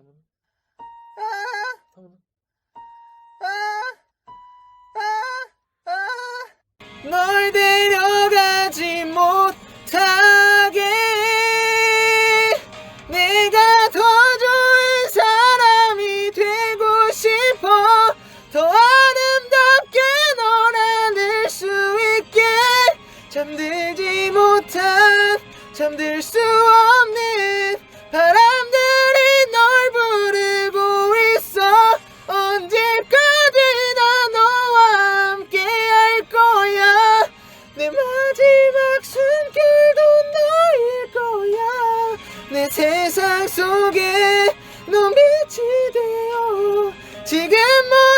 잠깐만. 아, 잠깐만. 아, 아. 널 데려가지 못하게 내가 더 좋은 사람이 되고 싶어 더 아름답게 널 안을 수 있게 잠들지 못한 잠들 수 없는 세상 속에 눈빛이 되어 지금 뭐